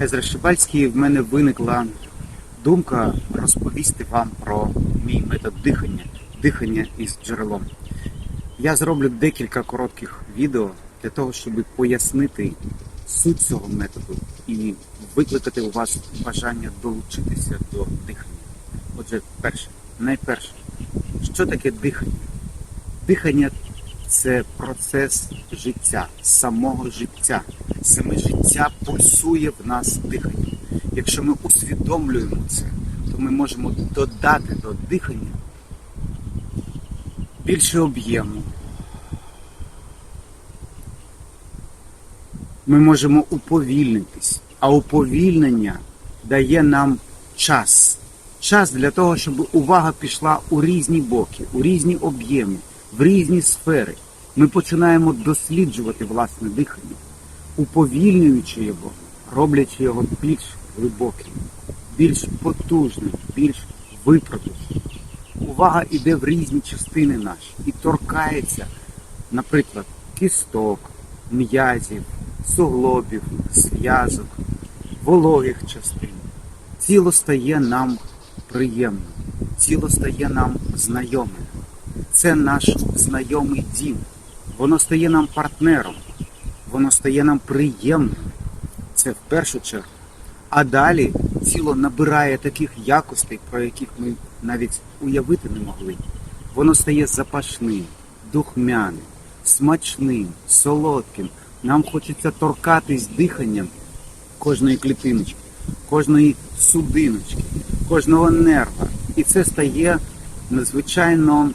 Езра Шибальський, в мене виникла думка розповісти вам про мій метод дихання, дихання із джерелом. Я зроблю декілька коротких відео для того, щоб пояснити суть цього методу і викликати у вас бажання долучитися до дихання. Отже, перше, найперше, що таке дихання? Дихання це процес життя, самого життя. Саме життя пульсує в нас дихання. Якщо ми усвідомлюємо це, то ми можемо додати до дихання більше об'єму. Ми можемо уповільнитись, а уповільнення дає нам час. Час для того, щоб увага пішла у різні боки, у різні об'єми, в різні сфери. Ми починаємо досліджувати власне дихання, уповільнюючи його, роблячи його більш глибоким, більш потужним, більш виправданим. Увага йде в різні частини наші і торкається, наприклад, кісток, м'язів, суглобів, зв'язок, вологих частин. Тіло стає нам приємним, тіло стає нам знайомим. Це наш знайомий дім. Воно стає нам партнером, воно стає нам приємним. Це в першу чергу. А далі тіло набирає таких якостей, про яких ми навіть уявити не могли. Воно стає запашним, духмяним, смачним, солодким. Нам хочеться торкатись диханням кожної клітиночки, кожної судиночки, кожного нерва. І це стає надзвичайно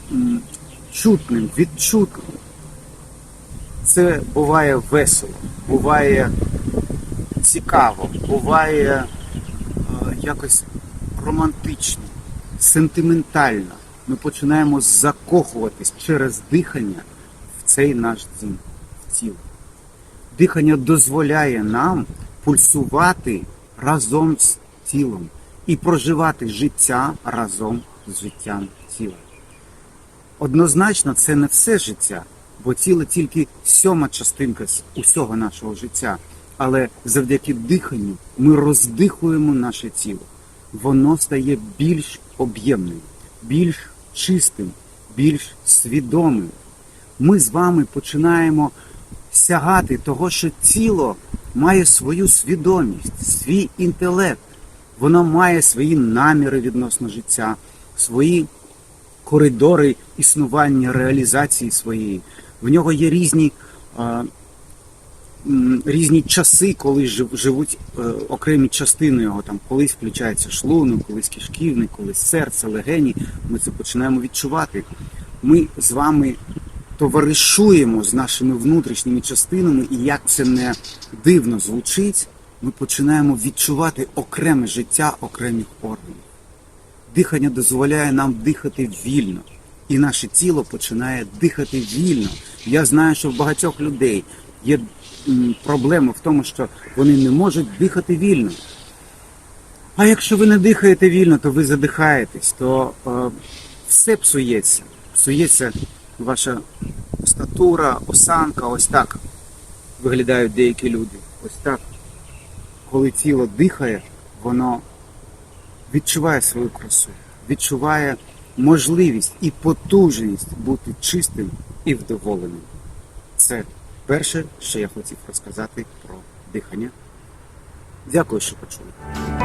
чутним, відчутним. Це буває весело, буває цікаво, буває е, якось романтично, сентиментально. Ми починаємо закохуватись через дихання в цей наш дім, в тіло. Дихання дозволяє нам пульсувати разом з тілом і проживати життя разом з життям тіла. Однозначно, це не все життя, бо тіло тільки сьома частинка усього нашого життя. Але завдяки диханню ми роздихуємо наше тіло. Воно стає більш об'ємним, більш чистим, більш свідомим. Ми з вами починаємо сягати того, що тіло має свою свідомість, свій інтелект. Воно має свої наміри відносно життя, свої коридори існування, реалізації своєї. В нього є різні, різні часи, коли жив- живуть е, окремі частини його. Там колись включається шлунок, колись кишківник, колись серце, легені. Ми це починаємо відчувати. Ми з вами товаришуємо з нашими внутрішніми частинами, і як це не дивно звучить, ми починаємо відчувати окреме життя окремих органів. Дихання дозволяє нам дихати вільно, і наше тіло починає дихати вільно. Я знаю, що в багатьох людей є проблема в тому, що вони не можуть дихати вільно. А якщо ви не дихаєте вільно, то ви задихаєтесь, то е, все псується. Псується ваша статура, осанка, ось так виглядають деякі люди. Ось так. Коли тіло дихає, воно відчуває свою красу, відчуває можливість і потужність бути чистим і вдоволеним. Це перше, що я хотів розказати про дихання. Дякую, що почули.